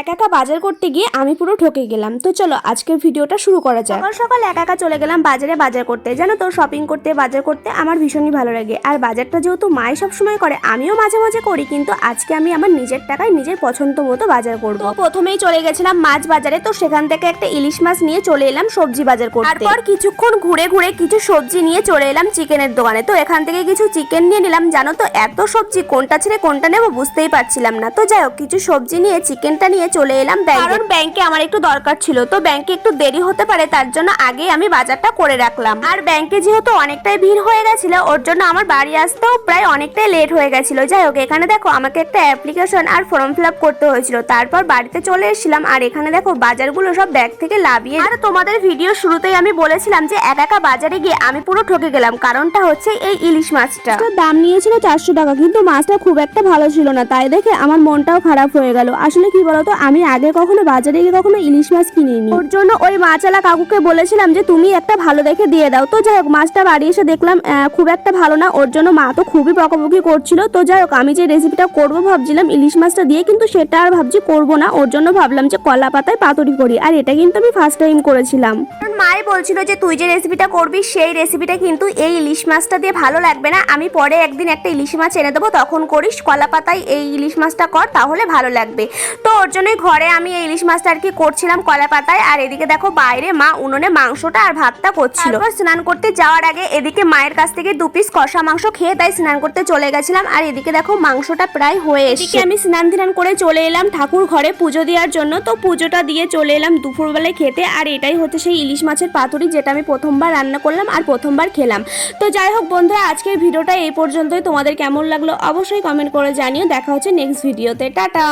একা একা বাজার করতে গিয়ে আমি পুরো ঠকে গেলাম। তো চলো আজকের ভিডিওটা শুরু করা যাক। সকাল সকাল একা একা চলে গেলাম বাজারে বাজার করতে। জানো তো শপিং করতে বাজার করতে আমার ভীষণই ভালো লাগে। আর বাজারটা যেহেতু মাই সবসময় করে আমিও মাঝে মাঝে করি কিন্তু আজকে আমি আমার নিজের টাকায় নিজের পছন্দ মতো বাজার করব। প্রথমেই চলে গেছিলাম মাছ বাজারে তো সেখান থেকে একটা ইলিশ মাছ নিয়ে চলে এলাম সবজি বাজার করতে। তারপর কিছুক্ষণ ঘুরে ঘুরে কিছু সবজি নিয়ে চলে এলাম চিকেনের দোকানে। তো এখান থেকে কিছু চিকেন নিয়ে নিলাম জানো তো এত সবজি কোনটা ছেড়ে কোনটা নেব বুঝতেই পারছিলাম না। তো যাই হোক কিছু সবজি নিয়ে চিকেনটা নিয়ে চলে এলাম কারণ ব্যাংকে আমার একটু দরকার ছিল তো ব্যাংকে একটু দেরি হতে পারে তার জন্য আগে আমি বাজারটা করে রাখলাম। আর ব্যাংকে যেহেতু অনেকটাই ভিড় হয়ে গেছিল ওর জন্য আমার বাড়ি আসতেও প্রায় অনেকটাই লেট হয়ে গেছিল। যাই হোক এখানে দেখো আমাকে একটা অ্যাপ্লিকেশন আর ফর্ম ফিল করতে হয়েছিল। তারপর বাড়িতে চলে এসেছিলাম আর এখানে দেখো বাজারগুলো সব ব্যাগ থেকে লাভিয়ে আর তোমাদের ভিডিও শুরুতেই আমি বলেছিলাম যে একা একা বাজারে গিয়ে আমি পুরো ঠকে গেলাম কারণটা হচ্ছে এই ইলিশ মাছটা। তো দাম নিয়েছিল চারশো টাকা কিন্তু মাছটা খুব একটা ভালো ছিল না তাই দেখে আমার মনটাও খারাপ হয়ে গেল। আসলে কি বলতো আমি আগে কখনো বাজারে গিয়ে কখনো ইলিশ মাছ কিনিনি। ওর জন্য ওই মাছালা কাকুকে বলেছিলাম যে, তুমি একটা ভালো দেখে দিয়ে দাও। তো যাই হোক, মাছটা বাড়ি এসে দেখলাম খুব একটা ভালো না। ওর জন্য মা তো খুবই বকাবকি করছিল। তো যাই হোক, আমি যে রেসিপিটা করব ভাবছিলাম, ইলিশ মাছটা দিয়ে, কিন্তু সেটা আর ভাবছি করব না। ওর জন্য ভাবলাম যে, কলা পাতায় পাতুরি করি। আর এটা কিন্তু আমি ফার্স্ট টাইম করেছিলাম। কারণ মাই বলছিল যে, তুই যে রেসিপিটা করবি, সেই রেসিপিটা কিন্তু এই ইলিশ মাছটা দিয়ে ভালো লাগবে না। আমি পরে একদিন একটা ইলিশ মাছ এনে দেবো, তখন করিস। কলা পাতায় এই ইলিশ মাছটা কর, তাহলে ভালো লাগবে। তো ওর জন্যই ঘরে আমি এই ইলিশ মাছটা আর কি করছিলাম কলা পাতায় আর এদিকে দেখো বাইরে মা উনুনে মাংসটা আর ভাতটা করছিল। স্নান করতে যাওয়ার আগে এদিকে মায়ের কাছ থেকে দু পিস কষা মাংস খেয়ে তাই স্নান করতে চলে গেছিলাম আর এদিকে দেখো মাংসটা প্রায় হয়ে এসেছে। আমি স্নান ধান করে চলে এলাম ঠাকুর ঘরে পুজো দেওয়ার জন্য তো পুজোটা দিয়ে চলে এলাম দুপুরবেলায় খেতে আর এটাই হচ্ছে সেই ইলিশ মাছের পাতুরি যেটা আমি প্রথমবার রান্না করলাম আর প্রথমবার খেলাম। তো যাই হোক বন্ধুরা আজকের ভিডিওটা এই পর্যন্তই। তোমাদের কেমন লাগল অবশ্যই কমেন্ট করে জানিও। দেখা হচ্ছে নেক্সট ভিডিওতে টাটা!